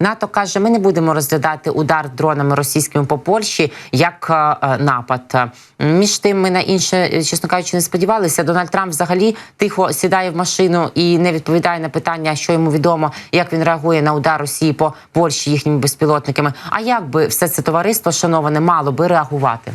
НАТО каже, ми не будемо розглядати удар дронами російськими по Польщі як е, е, напад. Між тим, ми на інше, е, чесно кажучи, не сподівалися. Дональд Трамп взагалі тихо сідає в машину і не відповідає на питання, що йому відомо, як він реагує на удар Росії по Польщі їхніми безпілотниками. А як би все це товариство шановане мало би реагувати?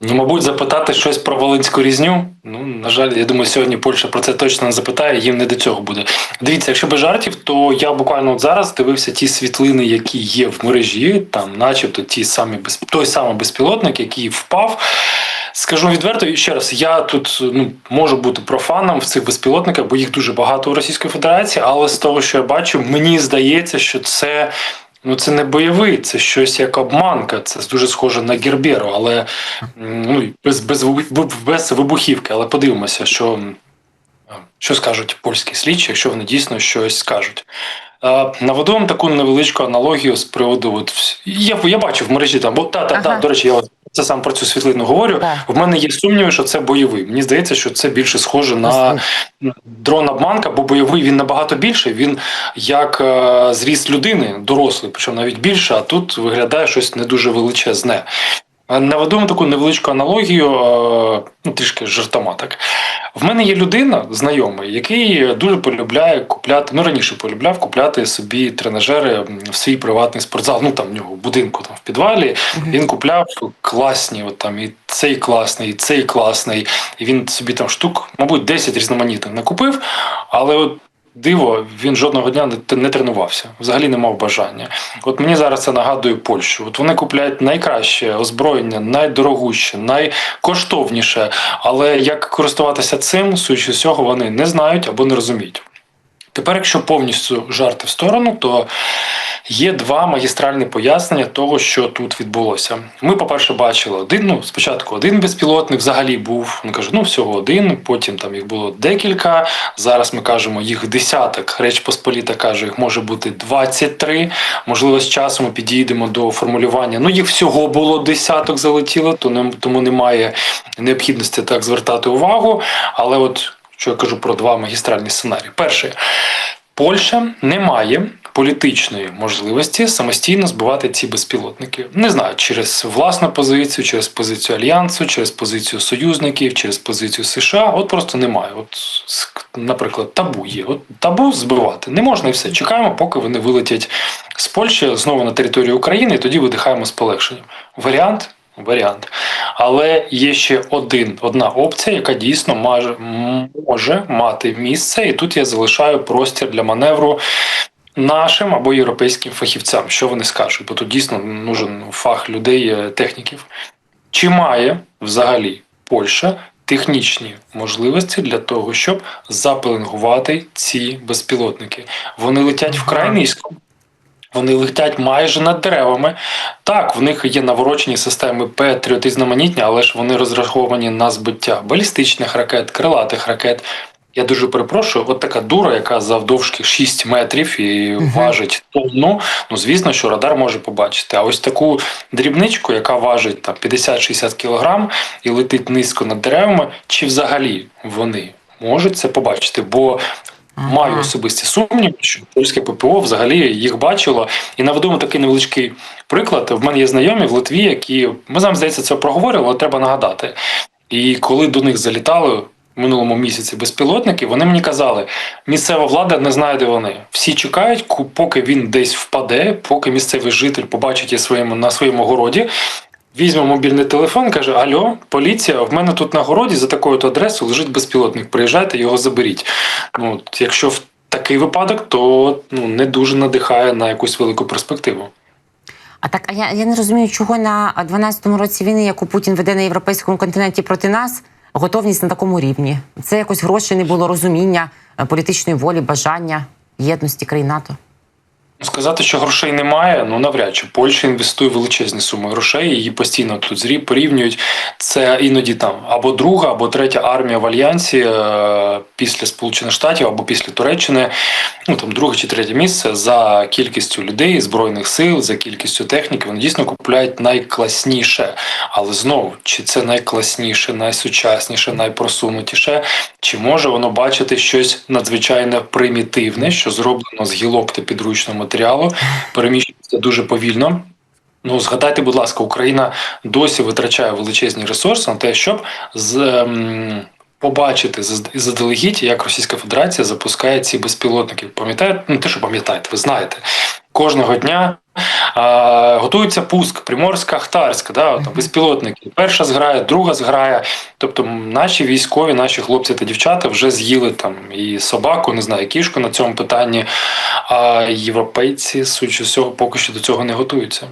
Ну, мабуть, запитати щось про Волинську різню. Ну, на жаль, я думаю, сьогодні Польща про це точно не запитає, їм не до цього буде. Дивіться, якщо без жартів, то я буквально от зараз дивився ті світлини, які є в мережі, там, начебто, ті самі без той самий безпілотник, який впав. Скажу відверто і ще раз, я тут ну можу бути профаном в цих безпілотниках, бо їх дуже багато у Російської Федерації, але з того, що я бачу, мені здається, що це. Ну, це не бойовий, це щось як обманка. Це дуже схоже на Герберу, але ну без без, без вибухівки. Але подивимося, що, що скажуть польські слідчі, якщо вони дійсно щось скажуть. Наведу вам таку невеличку аналогію з приводу. От, я я бачу в мережі там, бо та, та, ага. та, до речі, я це сам про цю світлину говорю. Так. В мене є сумніви, що це бойовий. Мені здається, що це більше схоже на дрон обманка, бо бойовий він набагато більший. Він як е, зріст людини, дорослий, причому навіть більше, а тут виглядає щось не дуже величезне. Наведу таку невеличку аналогію, е, ну трішки жартома так. В мене є людина, знайомий, який дуже полюбляє купляти, ну раніше полюбляв купляти собі тренажери в свій приватний спортзал. Ну там в нього в будинку там в підвалі. Він купляв класні, от там і цей класний, і цей класний. І він собі там штук, мабуть, 10 різноманітних накупив. Але от диво, він жодного дня не тренувався, взагалі не мав бажання. От мені зараз це нагадує Польщу. От вони купляють найкраще озброєння, найдорогуще, найкоштовніше. Але як користуватися цим, суючи з цього, вони не знають або не розуміють. Тепер, якщо повністю жарти в сторону, то є два магістральні пояснення того, що тут відбулося. Ми, по-перше, бачили один. Ну, спочатку один безпілотник взагалі був. Він каже, ну всього один. Потім там їх було декілька. Зараз ми кажемо їх десяток. Реч Посполіта каже, їх може бути 23. Можливо, з часом ми підійдемо до формулювання. Ну, їх всього було десяток залетіло, тому немає необхідності так звертати увагу. Але от що я кажу про два магістральні сценарії. Перше, Польща не має політичної можливості самостійно збивати ці безпілотники. Не знаю, через власну позицію, через позицію альянсу, через позицію союзників, через позицію США. От просто немає. От, наприклад, табу є. От табу збивати не можна і все. Чекаємо, поки вони вилетять з Польщі знову на територію України, і тоді видихаємо з полегшенням. Варіант варіант. Але є ще один, одна опція, яка дійсно може, може мати місце, і тут я залишаю простір для маневру. Нашим або європейським фахівцям, що вони скажуть, бо тут дійсно нужен фах людей, е, техніків. Чи має взагалі Польща технічні можливості для того, щоб запеленгувати ці безпілотники? Вони летять вкрай низько. Вони летять майже над деревами. Так, в них є наворочені системи П-3 різноманітні, але ж вони розраховані на збиття балістичних ракет, крилатих ракет. Я дуже перепрошую, от така дура, яка завдовжки 6 метрів і -huh. важить тонну. Ну звісно, що радар може побачити. А ось таку дрібничку, яка важить там 50-60 кілограм і летить низько над деревами, чи взагалі вони можуть це побачити? Бо Ага. Маю особисті сумніви, що польське ППО взагалі їх бачило. І наведу такий невеличкий приклад. В мене є знайомі в Литві, які ми нам здається це проговорювали, але треба нагадати. І коли до них залітали в минулому місяці безпілотники, вони мені казали, місцева влада не знає, де вони. Всі чекають, поки він десь впаде, поки місцевий житель побачить своєму на своєму городі. Візьме мобільний телефон, каже: Альо, поліція, в мене тут на городі за такою адресою лежить безпілотник. Приїжджайте, його заберіть. Ну, Якщо в такий випадок, то ну, не дуже надихає на якусь велику перспективу. А так, а я я не розумію, чого на 12-му році війни, яку Путін веде на європейському континенті проти нас, готовність на такому рівні. Це якось грошей не було розуміння, е, політичної волі, бажання, єдності країн НАТО. Сказати, що грошей немає, ну навряд чи Польща інвестує величезні суми грошей, її постійно тут зрі порівнюють. Це іноді там або друга, або третя армія в альянсі е, після Сполучених Штатів або після Туреччини. Ну там друге чи третє місце за кількістю людей, збройних сил, за кількістю техніки. Вони дійсно купують найкласніше. Але знову чи це найкласніше, найсучасніше, найпросунутіше, чи може воно бачити щось надзвичайно примітивне, що зроблено з гілок та підручного матеріалу, переміщується дуже повільно. Ну, згадайте, будь ласка, Україна досі витрачає величезні ресурси на те, щоб з. ем, Побачити зазд- заздалегідь, як Російська Федерація запускає ці безпілотники. Пам'ятаєте? Ну, те, що пам'ятаєте, ви знаєте, кожного дня а, готується пуск, Приморська, Ахтарська, да, там, безпілотники. Перша зграє, друга зграє. Тобто наші військові, наші хлопці та дівчата вже з'їли там і собаку, не знаю, кішку на цьому питанні. А європейці, судячи з поки що до цього не готуються.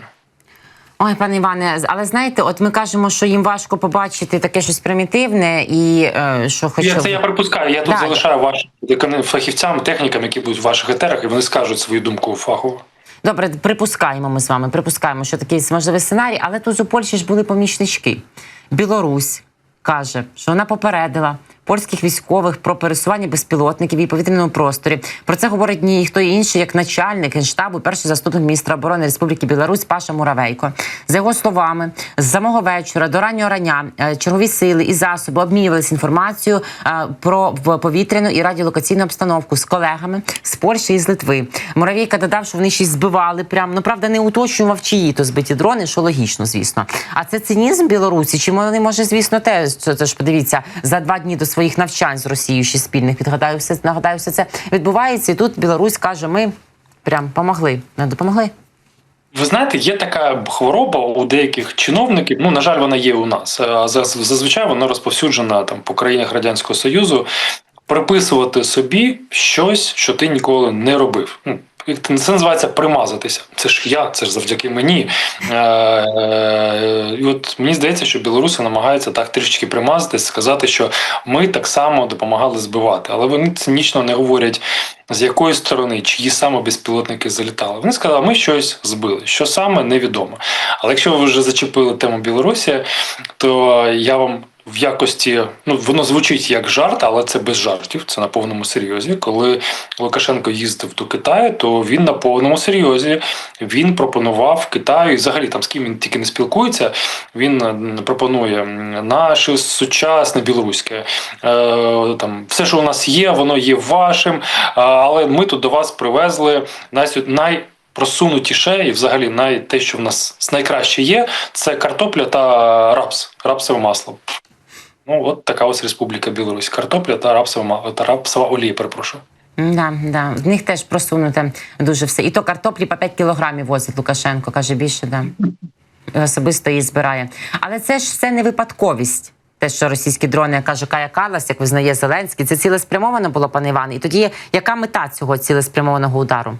Ой, пане Іване, але знаєте, от ми кажемо, що їм важко побачити таке щось примітивне, і е, що хоча Я це я припускаю. Я тут Да. залишаю вашим фахівцям, технікам, які будуть в ваших етерах, і вони скажуть свою думку фахово. Добре, припускаємо ми з вами. Припускаємо, що такий можливий сценарій, але тут у Польщі ж були помічнички. Білорусь каже, що вона попередила польських військових про пересування безпілотників і повітряному просторі. Про це говорить ніхто інший, як начальник генштабу, перший заступник міністра оборони Республіки Білорусь Паша Муравейко. За його словами, з самого вечора до раннього рання е, чергові сили і засоби обмінювалися інформацією е, про повітряну і радіолокаційну обстановку з колегами з Польщі і з Литви. Муравейка додав, що вони й збивали прямо. Ну правда, не уточнював, чиї то збиті дрони, що логічно, звісно. А це цинізм Білорусі? Чи вони може, звісно, те це, це ж подивіться за два дні до своїх навчань з Росією ще спільних. Відгадаю, все це відбувається. І тут Білорусь каже: ми прям помогли. Не допомогли. Ви знаєте, є така хвороба у деяких чиновників. Ну на жаль, вона є у нас. Зазвичай вона розповсюджена там по країнах радянського союзу. Приписувати собі щось, що ти ніколи не робив. Це називається примазатися. Це ж я, це ж завдяки мені. Е, е, от мені здається, що білоруси намагаються так трішечки примазатись, сказати, що ми так само допомагали збивати, але вони цинічно не говорять з якої сторони, чиї саме безпілотники залітали. Вони сказали, ми щось збили. Що саме невідомо. Але якщо ви вже зачепили тему Білорусі, то я вам. В якості, ну воно звучить як жарт, але це без жартів. Це на повному серйозі. Коли Лукашенко їздив до Китаю, то він на повному серйозі він пропонував Китаю, і взагалі там з ким він тільки не спілкується. Він пропонує наше сучасне білоруське. Е, там все, що у нас є, воно є вашим. Але ми тут до вас привезли най, най Просунутіше і взагалі най, те, що в нас найкраще є, це картопля та рапс, рапсове масло. Ну, от така ось Республіка Білорусь. Картопля та рапсова, та рапсова олія, перепрошую. Да, да. В них теж просунуте дуже все. І то картоплі по 5 кілограмів возить Лукашенко, каже більше, да. Особисто її збирає. Але це ж все не випадковість. Те, що російські дрони, каже Кая Калас, як визнає Зеленський, це цілеспрямовано було, пане Іване. І тоді яка мета цього цілеспрямованого удару?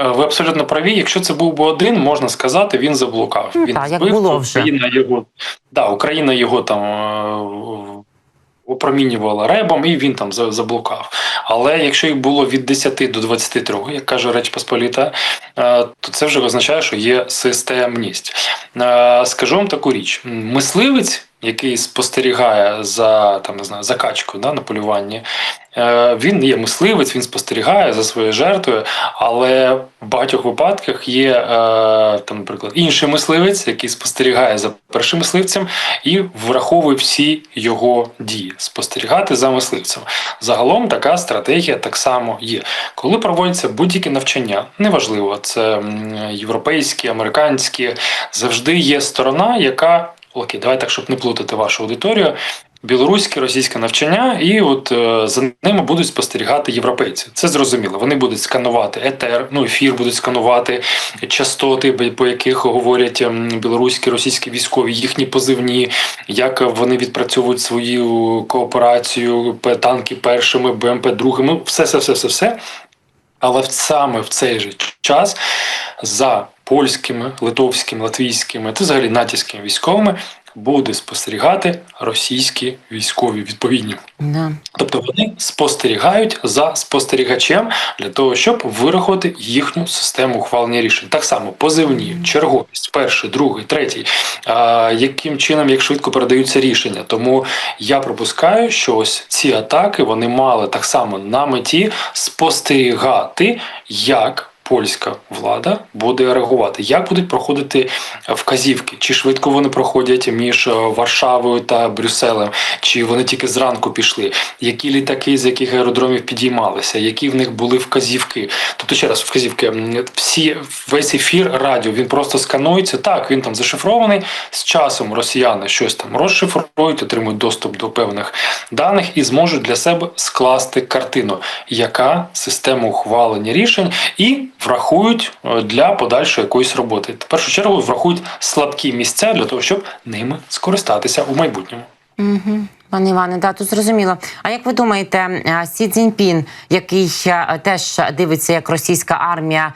Е, Ви абсолютно праві. Якщо це був би один, можна сказати, він заблукав. Ну, він так, як було вже. Україна його, да, Україна його там е, опромінювала ребом, і він там за- заблукав. Але якщо їх було від 10 до 23, як каже Реч Посполіта, е, то це вже означає, що є системність. Скажу вам таку річ: мисливець. Який спостерігає за там не знаю за да, на полюванні, Е, Він є мисливець, він спостерігає за своєю жертвою, але в багатьох випадках є е, там, наприклад, інший мисливець, який спостерігає за першим мисливцем і враховує всі його дії. Спостерігати за мисливцем. Загалом така стратегія так само є. Коли проводяться будь-які навчання, неважливо, це європейські, американські, завжди є сторона, яка окей, давай так, щоб не плутати вашу аудиторію. Білоруське, російське навчання, і от е, за ними будуть спостерігати європейці. Це зрозуміло. Вони будуть сканувати етер, ну ефір будуть сканувати частоти, по яких говорять ем, білоруські, російські військові, їхні позивні, як вони відпрацьовують свою кооперацію, танки першими, БМП другими, все, все, все, все, все. Але саме в цей же час за польськими, литовськими, латвійськими та взагалі натівськими військовими буде спостерігати російські військові відповідні. Да. Тобто вони спостерігають за спостерігачем для того, щоб вирахувати їхню систему ухвалення рішень. Так само позивні, черговість, перший, другий, третій. А, яким чином, як швидко передаються рішення. Тому я припускаю, що ось ці атаки вони мали так само на меті спостерігати, як польська влада буде реагувати, як будуть проходити вказівки, чи швидко вони проходять між е, Варшавою та Брюсселем, чи вони тільки зранку пішли, які літаки з яких аеродромів підіймалися, які в них були вказівки. Тобто, ще раз, вказівки, всі весь ефір радіо він просто сканується. Так, він там зашифрований. З часом росіяни щось там розшифрують, отримують доступ до певних даних і зможуть для себе скласти картину, яка система ухвалення рішень, і врахують е, для подальшої якоїсь роботи. В першу чергу врахують слабкі місця для того, щоб ними скористатися у майбутньому. Угу. Пане Іване, да, тут зрозуміло. А як ви думаєте, е, Сі Цзіньпін, який е, теж дивиться, як російська армія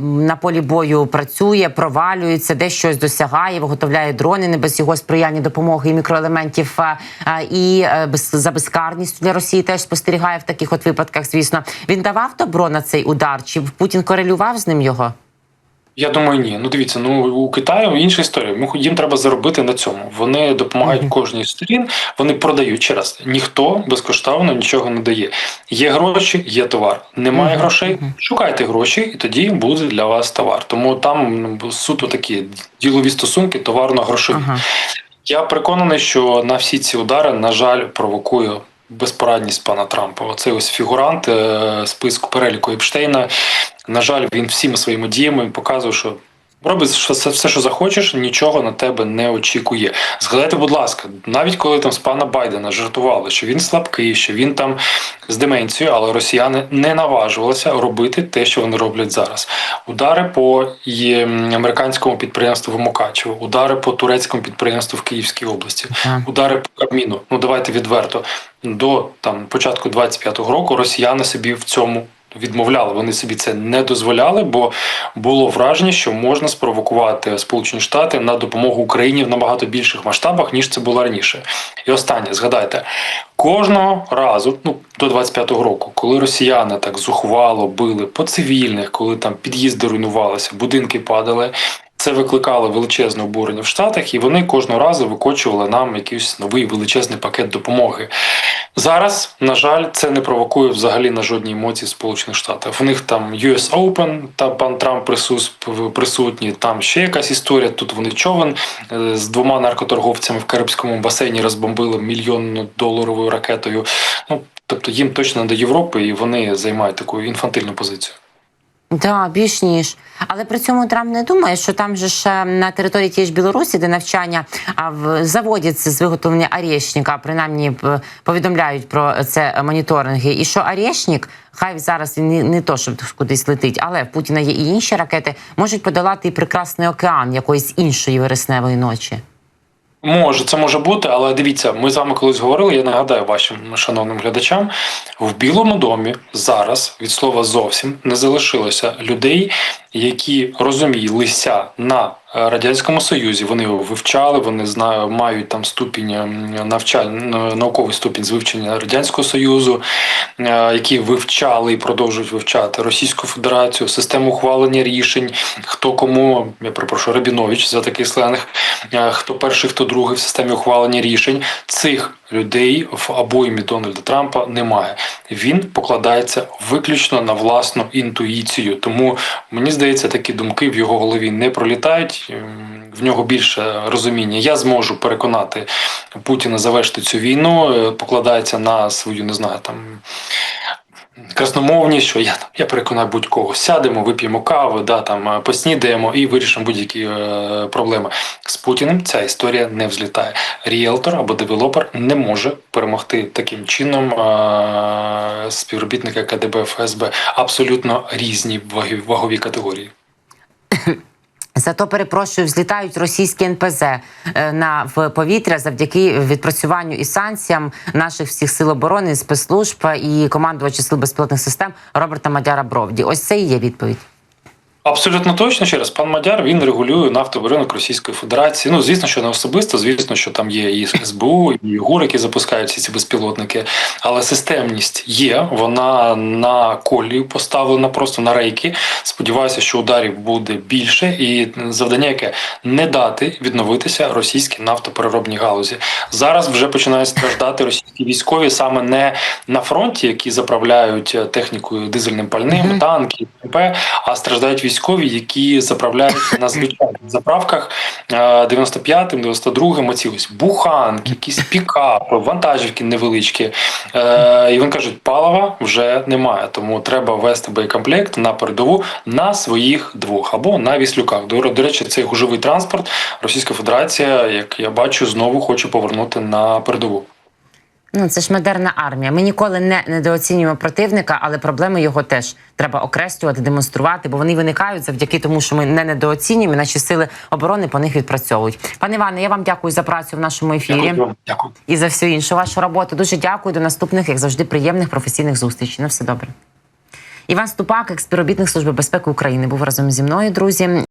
на полі бою працює, провалюється, де щось досягає, виготовляє дрони не без його сприяння допомоги і мікроелементів, а, і е, за безкарністю для Росії теж спостерігає в таких от випадках. Звісно, він давав добро на цей удар? Чи Путін корелював з ним його? Я думаю, ні. Ну дивіться, ну у Китаю інша історія. Ми- Їм треба заробити на цьому. Вони допомагають Мгм. кожній з сторін. Вони продають ще раз. Ніхто безкоштовно нічого не дає. Є гроші, є товар. Немає Мгм, грошей. Шукайте гроші, і тоді буде для вас товар. Тому там ну, суто такі ділові стосунки, товарно-грошові. Ага. Я переконаний, що на всі ці удари, на жаль, провокує безпорадність пана Трампа. Оцей ось фігурант е, списку переліку Епштейна. На жаль, він всіма своїми діями показує, що. Робиш все, все, що захочеш, нічого на тебе не очікує. Згадайте, будь ласка, навіть коли там з пана Байдена жартували, що він слабкий, що він там з деменцією, але росіяни не наважувалися робити те, що вони роблять зараз. Удари по американському підприємству в Мукачево, удари по турецькому підприємству в Київській області, удари по Кабміну. Ну давайте відверто. До там початку 25-го року росіяни собі в цьому. Відмовляли, вони собі це не дозволяли, бо було враження, що можна спровокувати Сполучені Штати на допомогу Україні в набагато більших масштабах, ніж це було раніше. І останнє, згадайте, кожного разу, ну до 25-го року, коли росіяни так зухвало били по цивільних, коли там під'їзди руйнувалися, будинки падали. Це викликало величезне обурення в Штатах, і вони кожного разу викочували нам якийсь новий величезний пакет допомоги. Зараз, на жаль, це не провокує взагалі на жодні емоції Сполучених Штатах. В них там US Open, там пан Трамп присутній, там ще якась історія. Тут вони човен е, з двома наркоторговцями в Карибському басейні розбомбили мільйонну доларовою ракетою. Ну тобто їм точно до Європи, і вони займають таку інфантильну позицію. Да, більш ніж. Але при цьому Трамп не думає, що там же ж е, на території тієї ж Білорусі, де навчання а в заводять з виготовлення орешника, принаймні повідомляють про це моніторинги. І що орешник, хай зараз він не, не то, що кудись летить, але в Путіна є і інші ракети, можуть подолати і прекрасний океан якоїсь іншої вересневої ночі. Може, це може бути, але дивіться, ми з вами колись говорили. Я нагадаю вашим шановним глядачам, в Білому домі зараз від слова зовсім не залишилося людей, які розумілися на радянському союзі. Вони його вивчали, вони знаю, мають там ступінь ем, навчань, науковий ступінь з вивчення радянського союзу, е, які вивчали і продовжують вивчати Російську Федерацію, систему ухвалення рішень, хто кому я перепрошую Рабінович за такий сленг, е, хто перший, хто другий в системі ухвалення рішень. Цих людей в обоймі Дональда Трампа немає. Він покладається виключно на власну інтуїцію. Тому мені здається, такі думки в його голові не пролітають. Ем, В нього більше розуміння. Я зможу переконати Путіна завершити цю війну. е, Покладається на свою, не знаю, там красномовність, що я там я переконаю будь-кого. Сядемо, вип'ємо каву, да там е, поснідаємо і вирішимо будь-які е, проблеми. З Путіним ця історія не взлітає. Ріелтор або девелопер не може перемогти таким чином е, співробітника КДБ ФСБ. Абсолютно різні вагові, вагові категорії. Зато перепрошую, взлітають російські НПЗ е, на в повітря завдяки відпрацюванню і санкціям наших всіх сил оборони, спецслужб і командувача сил безпілотних систем Роберта Мадяра Бровді. Ось це і є відповідь. Абсолютно точно ще раз, пан Мадяр він регулює нафтовий ринок Російської Федерації. Ну звісно, що не особисто, звісно, що там є і СБУ, і ГУР, які запускають всі ці безпілотники. Але системність є. Вона на колію поставлена просто на рейки. Сподіваюся, що ударів буде більше, і завдання, яке не дати відновитися російській нафтопереробній галузі. Зараз вже починають страждати російські військові саме не на фронті, які заправляють е, технікою дизельним пальним, танки, ТП, а страждають військові, які заправляють на звичайних заправках е, 95-м, 92-м, оці ось буханки, якісь пікапи, вантажівки невеличкі. Е, І вони кажуть, палива вже немає, тому треба ввести боєкомплект на передову на своїх двох або на віслюках. До, до речі, цей гужовий транспорт Російська Федерація, як я бачу, знову хоче повернути на передову. Ну, це ж модерна армія. Ми ніколи не недооцінюємо противника, але проблеми його теж треба окреслювати, демонструвати, бо вони виникають завдяки тому, що ми не недооцінюємо. і Наші сили оборони по них відпрацьовують. Пане Іване, я вам дякую за працю в нашому ефірі Дякую. Дякую. і за всю іншу вашу роботу. Дуже дякую. До наступних, як завжди, приємних професійних зустрічей. На все добре. Іван Ступак, експіробітник служби безпеки України, був разом зі мною, друзі.